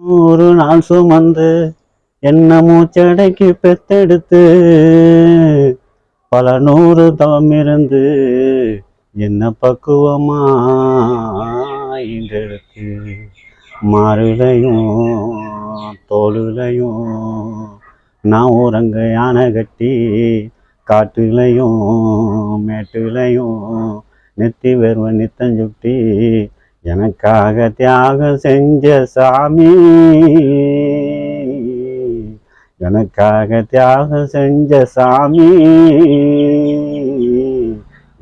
ஒரு நாள் சுமந்து என்ன மூச்சடைக்கு பெத்தெடுத்து பல நூறு தவம் இருந்து என்ன பக்குவமா இன்றெடுத்து மாறுலையும் தோளுலையும் நான் உறங்க யானை கட்டி காட்டுலையும் மேட்டுலையும் நெத்தி வெறுவ நித்தஞ்சுட்டி எனக்காக தியாகம் செஞ்ச சாமி. எனக்காக தியாகம் செஞ்ச சாமி.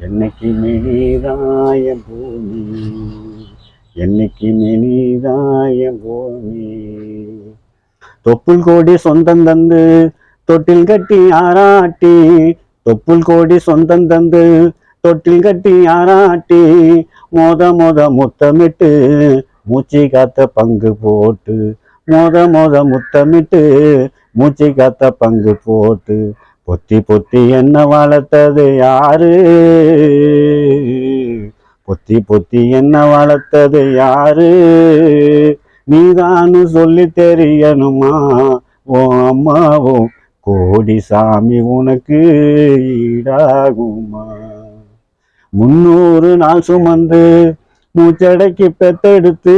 என்னைக்கு மெனிதாய பூமி. என்னைக்கு மெனிதாய பூமி. தொப்புள் கோடி சொந்தம் தந்து தொட்டில் கட்டி ஆராட்டி. தொப்புள் கோடி சொந்தம் தந்து தொட்டில் கட்டி ஆராட்டி. மோத மோத முத்தமிட்டு மூச்சு காத்த பங்கு போட்டு. மோத மோத முத்தமிட்டு மூச்சு காத்த பங்கு போட்டு. பொத்தி பொத்தி என்ன வளர்த்தது யாரு? பொத்தி பொத்தி என்ன வளர்த்தது யாரு? நீதானு சொல்லி தெரியணுமா? ஓ அம்மாவோ கோடி சாமி உனக்கு ஈடாகுமா? முன்னூறு நாள் சுமந்து மூச்சடைக்கு பெத்தெடுத்து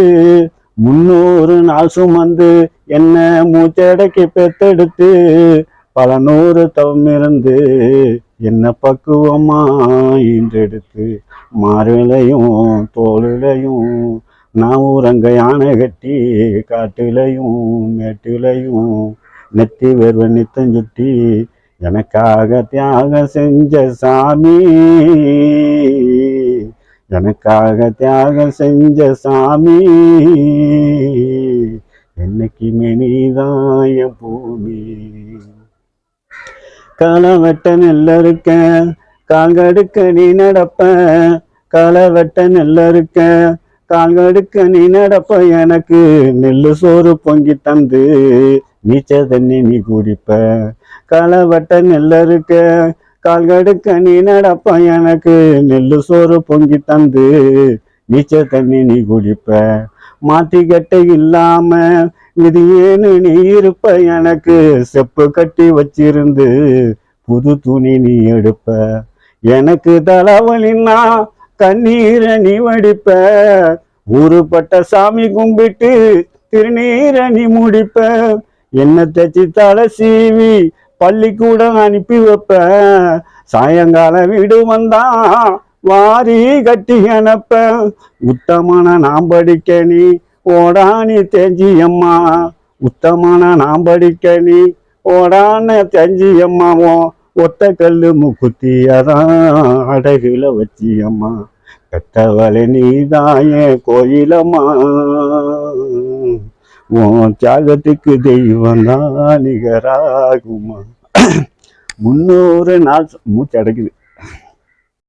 முன்னூறு நாள் சுமந்து என்ன மூச்சடைக்கு பெத்தெடுத்து பல நூறு தவம் இருந்து என்ன பக்குவமா ஈன்றெடுத்து மார்பிலையும் தோளிலையும் நான் ஊரங்க யானை கட்டி காட்டுலையும் மேட்டுலையும் நெத்தி வெறுவ நித்தஞ்சுட்டி எனக்காக தியாகம் செஞ்ச சாமி. எனக்காக தியாகம் செஞ்ச சாமி. என்னைக்கு மெனிதாய பூமி. களை வெட்ட நெல்ல இருக்க காங்கடுக்க நீ நடப்ப. களை வெட்ட நெல்ல இருக்க காங்கடுக்க நீ நடப்ப. எனக்கு நெல்லு சோறு பொங்கி தந்து நீச்ச தண்ணி நீ குடிப்ப. களவட்ட வெட்ட நெல்ல இருக்க கால்கடுக்க நீ நடப்ப எனக்கு நெல்லு சோறு பொங்கி தந்து நீச்ச தண்ணி நீ குடிப்ப. மாத்திக்கட்டை இல்லாம விதியேன்னு நீ இருப்ப எனக்கு செப்பு கட்டி வச்சிருந்து புது துணி நீ எடுப்ப. எனக்கு தலைவலின்னா கண்ணீரை நீ வடிப்ப. ஊருப்பட்ட சாமி கும்பிட்டு திருநீரை நீ முடிப்ப. என்ன தச்சு தலை சீவி பள்ளிக்கூடம் அனுப்பி வைப்ப சாயங்காலம் வீடு வந்தா வாரி கட்டி அனுப்ப உத்தமான நாம் படிக்க நீ ஓடானி தேஞ்சியம்மா. உத்தமான நாம் படிக்க நீ ஓடான தேஞ்சியம்மாவோ ஒத்த கல்லு முக்குத்தி அதான் அடகுல வச்சியம்மா. கட்டவளை நீதாயே கோயிலம்மா. உன் தியாகத்துக்கு தெய்வம் தான் நிகராகுமா முன்னூறு நாள் மூச்சு அடைக்குது.